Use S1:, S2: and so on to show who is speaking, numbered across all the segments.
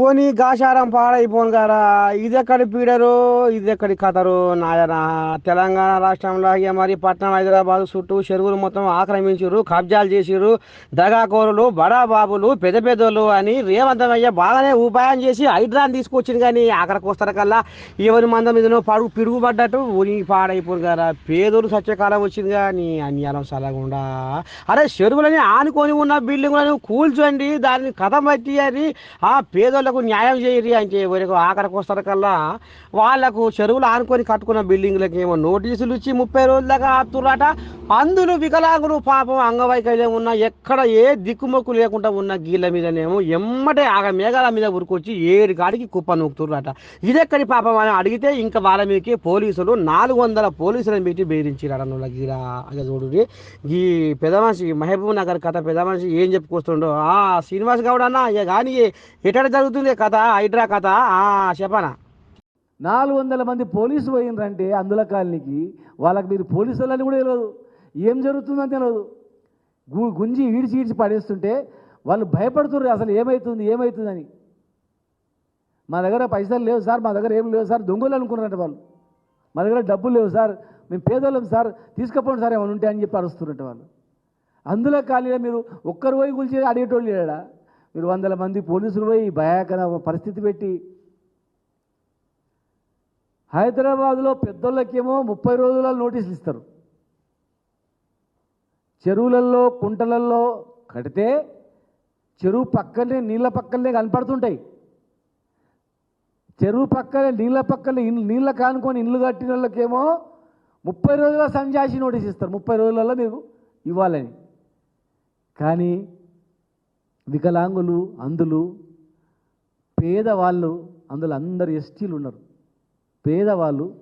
S1: ఓని గాశారం పాడైపోను గారా. ఇదెక్కడి పీడరు ఇదెక్కడి కథరు నాయనా. తెలంగాణ రాష్ట్రంలో ఇక మరి పట్నం హైదరాబాద్ చుట్టూ చెరువులు మొత్తం ఆక్రమించారు కబ్జాలు చేసిరు దగాకోరులు బడా బాబులు పెద్ద పెద్దోళ్ళు అని రేవంతమయ్య బాగానే ఉపాయం చేసి హైడ్రాన్ తీసుకొచ్చింది కానీ అక్కడికి వస్తారు కల్లా? ఎవరి మందం మీదనో పడుగు పిడుగుపడ్డట్టు ఊరి పాడైపోను గారా. పేదోళ్ళు సత్యకాలం వచ్చింది కానీ అన్యాలం సలగుండా. అరే చెరువులని ఆనుకొని ఉన్న బిల్డింగ్లను కూల్చండి దాన్ని కథం పట్టి అని ఆ పేదోళ్ళకు న్యాయం చేయరి అని చెప్పి ఆఖరికి వస్తారు కల్లా. వాళ్ళకు చెరువులు ఆనుకొని కట్టుకున్న బిల్డింగ్లకు ఏమో నోటీసులు ఇచ్చి ముప్పై రోజుల దాకా ఆపుతుర్రట అందులో వికలాంగులు పాపం అంగవైకల్యం ఉన్న ఎక్కడ ఏ దిక్కుమొక్కు లేకుండా ఉన్న గీళ్ళ మీదనేమో ఎమ్మటే ఆగ మేఘాల మీద ఉరుకొచ్చి ఏడు కాడికి కుప్ప నూకుతుర్రట ఇదెక్కడి పాపం అని అడిగితే ఇంకా వాళ్ళ మీదకి పోలీసులు నాలుగు వందల పోలీసులను పెట్టి బెదిరించారు అన్న గీడ. అదే చూడు ఈ పెద్ద మనిషి మహబూబ్ నగర్ కథ పెద్ద మనిషి ఏం చెప్పుకొస్తుండో? ఆ శ్రీనివాస్ గౌడ్ అన్న ఇక కానీ ఎక్కడ జరుగుతుంది? కథ హైడ్రా కథ? చెప్పనా?
S2: నాలుగు వందల మంది పోలీసు పోయినరంటే అందుల కాలనీకి వాళ్ళకి మీరు పోలీసు వాళ్ళని కూడా తెలియదు ఏం జరుగుతుందని తెలియదు గు గుంజి ఈడ్చి ఈడ్చి పడేస్తుంటే వాళ్ళు భయపడుతున్నారు అసలు ఏమవుతుంది ఏమవుతుందని మా దగ్గర పైసలు లేవు సార్ మా దగ్గర ఏం లేవు సార్ దొంగలు అనుకున్నారంట వాళ్ళు. మా దగ్గర డబ్బులు లేవు సార్ మేము పేదోళ్ళం సార్ తీసుకపోండి సార్ ఏమైనా ఉంటే అని చెప్పి అరుస్తున్నట్టు వాళ్ళు. అందులో ఖాళీగా మీరు ఒక్కరు పోయి కూల్చి అడిగేటోళ్ళు లేడా? మీరు వందల మంది పోలీసులు పోయి భయాకర పరిస్థితి పెట్టి హైదరాబాద్లో పెద్దోళ్ళకేమో ముప్పై రోజుల నోటీసులు ఇస్తారు. చెరువులలో కుంటలలో కడితే చెరువు పక్కనే నీళ్ళ పక్కనే కనపడుతుంటాయి. చెరువు పక్కనే నీళ్ళ పక్కనే ఇల్లు నీళ్ళ కానుకొని ఇల్లు కట్టిన వాళ్ళకేమో ముప్పై రోజుల సంజాసి నోటీస్ ఇస్తారు. ముప్పై రోజులలో మీరు ఇవ్వాలని. కానీ వికలాంగులు అందులు పేదవాళ్ళు అందులో అందరు ఎస్టీలు ఉన్నారు. పేదవాళ్ళు.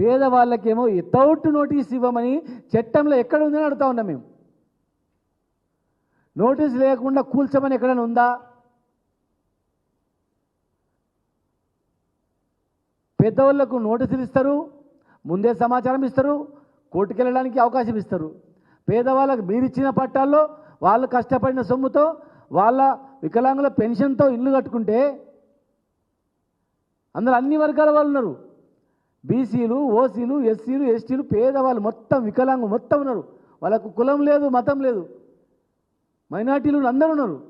S2: పేదవాళ్ళకేమో వితౌట్ నోటీస్ ఇవ్వమని చట్టంలో ఎక్కడ ఉందని అడుగుతా ఉన్నాం మేము. నోటీస్ లేకుండా కూల్చమని ఎక్కడైనా ఉందా? పెద్దవాళ్ళకు నోటీసులు ఇస్తారు ముందే సమాచారం ఇస్తారు కోర్టుకెళ్ళడానికి అవకాశం ఇస్తారు. పేదవాళ్ళకు మీరిచ్చిన పట్టాల్లో వాళ్ళు కష్టపడిన సొమ్ముతో వాళ్ళ వికలాంగుల పెన్షన్తో ఇల్లు కట్టుకుంటే అందులో అన్ని వర్గాల వాళ్ళు ఉన్నారు. బీసీలు ఓసీలు ఎస్సీలు ఎస్టీలు పేదవాళ్ళు మొత్తం వికలాంగు మొత్తం ఉన్నారు. వాళ్ళకు కులం లేదు మతం లేదు. మైనార్టీలు అందరూ ఉన్నారు.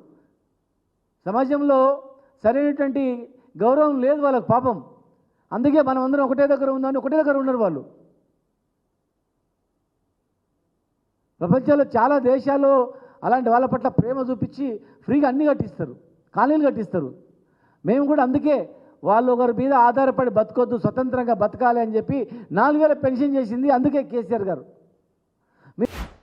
S2: సమాజంలో సరైనటువంటి గౌరవం లేదు వాళ్ళకు పాపం. అందుకే మనం అందరం ఒకటే దగ్గర ఉందని ఒకటే దగ్గర ఉన్నారు వాళ్ళు. ప్రపంచంలో చాలా దేశాల్లో అలాంటి వాళ్ళ పట్ల ప్రేమ చూపించి ఫ్రీగా అన్ని కట్టిస్తారు కాలనీలు కట్టిస్తారు. మేము కూడా అందుకే వాళ్ళు ఒకరి మీద ఆధారపడి బతకొద్దు స్వతంత్రంగా బతకాలి అని చెప్పి నాలుగు వేల పెన్షన్ చేసింది అందుకే కేసీఆర్ గారు. మీ-